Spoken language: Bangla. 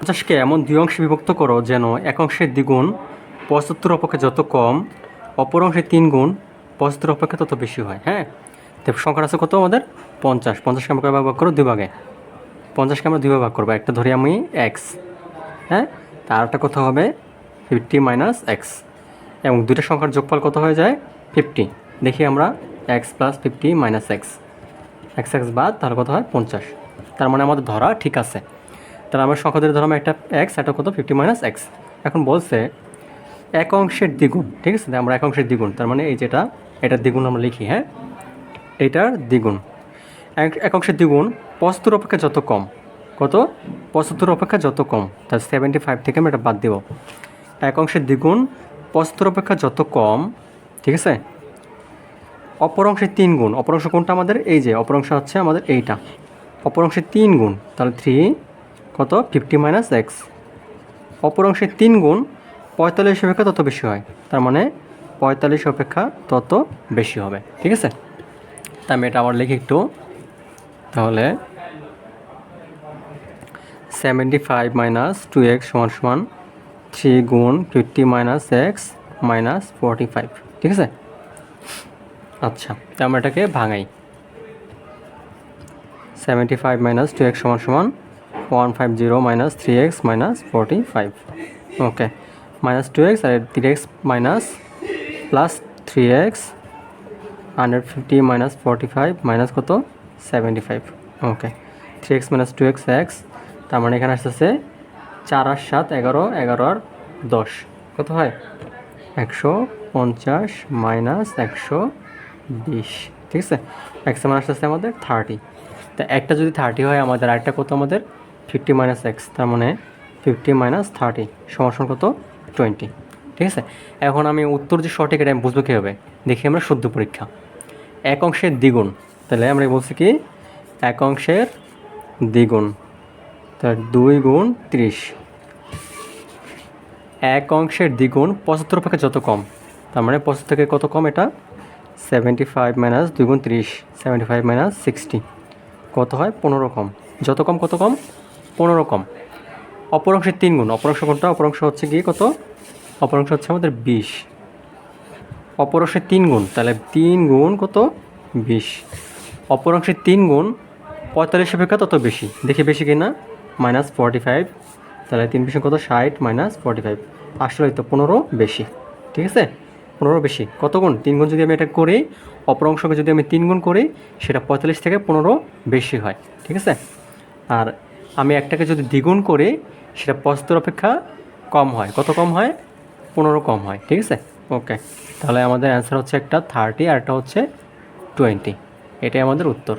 পঞ্চাশকে এমন দুই অংশে বিভক্ত করো যেন এক অংশের দ্বিগুণ, পঁচাত্তর অপেক্ষা যত কম, অপর অংশের তিন গুণ পঁচাত্তর অপেক্ষা তত বেশি হয় হ্যাঁ? তো সংখ্যাটা আছে কত আমাদের? পঞ্চাশ। পঞ্চাশকে আমরা ভাগ করো দুই ভাগে। পঞ্চাশকে আমরা দুই ভাগ ভাগ করব। একটা ধরি আমি এক্স হ্যাঁ? তারটা কত হবে? ফিফটি মাইনাস এক্স এবং দুইটা সংখ্যার যোগফল কত হয়ে যায়? ফিফটি দেখি আমরা x plus fifty minus x x x বাদ, তাহলে কত হয়? পঞ্চাশ। তার মানে আমাদের ধরা ঠিক আছে। তাহলে আমরা সংখ্যা ধরে ধরলাম একটা এক্স একটা কত? ফিফটি মাইনাস এক্স এখন বলছে এক অংশের দ্বিগুণ, ঠিক আছে? আমরা এক অংশের দ্বিগুণ, তার মানে এই যেটা এটার দ্বিগুণ আমরা লিখি হ্যাঁ? এটার দ্বিগুণ। এক অংশের দ্বিগুণ, পঁচাত্তর অপেক্ষা যত কম, কত? পঁচাত্তর অপেক্ষা যত কম তার সেভেন্টি ফাইভ থেকে আমরা এটা বাদ দেব। এক অংশের দ্বিগুণ, পঁচাত্তর অপেক্ষা যত কম, ঠিক আছে? অপর অংশের তিন গুণ, অপর অংশ কোনটা আমাদের? এই যে, অপর অংশ হচ্ছে আমাদের এইটা। অপর অংশের তিন গুণ, তাহলে থ্রি কত? ফিফটি মাইনাস এক্স অপর অংশে তিন গুণ পঁয়তাল্লিশ অপেক্ষা তত বেশি হয়। তার মানে পঁয়তাল্লিশ অপেক্ষা তত বেশি হবে। ঠিক আছে? তা আমি এটা আবার লিখি একটু। তাহলে seventy five minus two x সমান সমান থ্রি গুণ fifty minus x minus forty five ঠিক আছে? আচ্ছা তো আমরা এটাকে ভাঙাই। Seventy five minus two x সমান সমান one five zero minus three x minus forty five okay minus two x আর three x minus plus three x hundred fifty minus forty five minus কত? Seventy five okay three x minus two x x তার মানে এখানে আসতেছে চার আর সাত, এগারো এগারো আর দশ। কত হয়? একশো পঞ্চাশ মাইনাস একশো বিশ। ঠিক আছে? এক্স মানে আসতে আসতে আমাদের থার্টি তা একটা যদি থার্টি হয় আমাদের, আরেকটা কত আমাদের? ফিফটি মাইনাস এক্স, তার মানে ফিফটি মাইনাস থার্টি সমান কত? টোয়েন্টি। ঠিক আছে? এখন আমি উত্তর যে সঠিক, এটা বুঝব কীভাবে? দেখি আমরা শুদ্ধ পরীক্ষা। এক অংশের দ্বিগুণ, তাহলে আমরা বলছি কি? এক অংশের দ্বিগুণ, তার দুই গুণ ত্রিশ। এক অংশের দ্বিগুণ পঁচাত্তর অপেক্ষা যত কম, তার মানে পঁচাত্তর থেকে কত কম এটা? সেভেন্টি ফাইভ মাইনাস দুই গুণ ত্রিশ, সেভেন্টি ফাইভ মাইনাস সিক্সটি। কত হয়? পনেরো কম। যত কম, কত কম? পনেরো কম অপর অংশের তিন গুণ। অপর অংশ কোনটা? অপর অংশ হচ্ছে গিয়ে কত? অপর অংশ হচ্ছে আমাদের বিশ। অপর অংশের তিন গুণ, তাহলে তিন গুণ কত? বিশ। অপর অংশের তিন গুণ, পঁয়তাল্লিশ অপেক্ষা তত বেশি। দেখি বেশি কিনা? মাইনাস ফর্টি ফাইভ তাহলে তিন বেশি কত? ষাট মাইনাস ফর্টি ফাইভ আসলে তো পনেরো বেশি। ঠিক আছে? পনেরো বেশি। কত গুণ? তিন গুণ যদি আমি এটা করি, অপর অংশকে যদি আমি তিন গুণ করি, সেটা পঁয়তাল্লিশ থেকে পনেরো বেশি হয়। ঠিক আছে? আর একটাকে যদি দ্বিগুণ করি, সেটা পঁচাত্তর অপেক্ষা কম হয়। কত কম হয়? পনেরো কম হয়, ঠিক আছে? ওকে তাহলে আমাদের অ্যান্সার হচ্ছে একটা থার্টি আর একটা হচ্ছে টোয়েন্টি এটাই আমাদের উত্তর।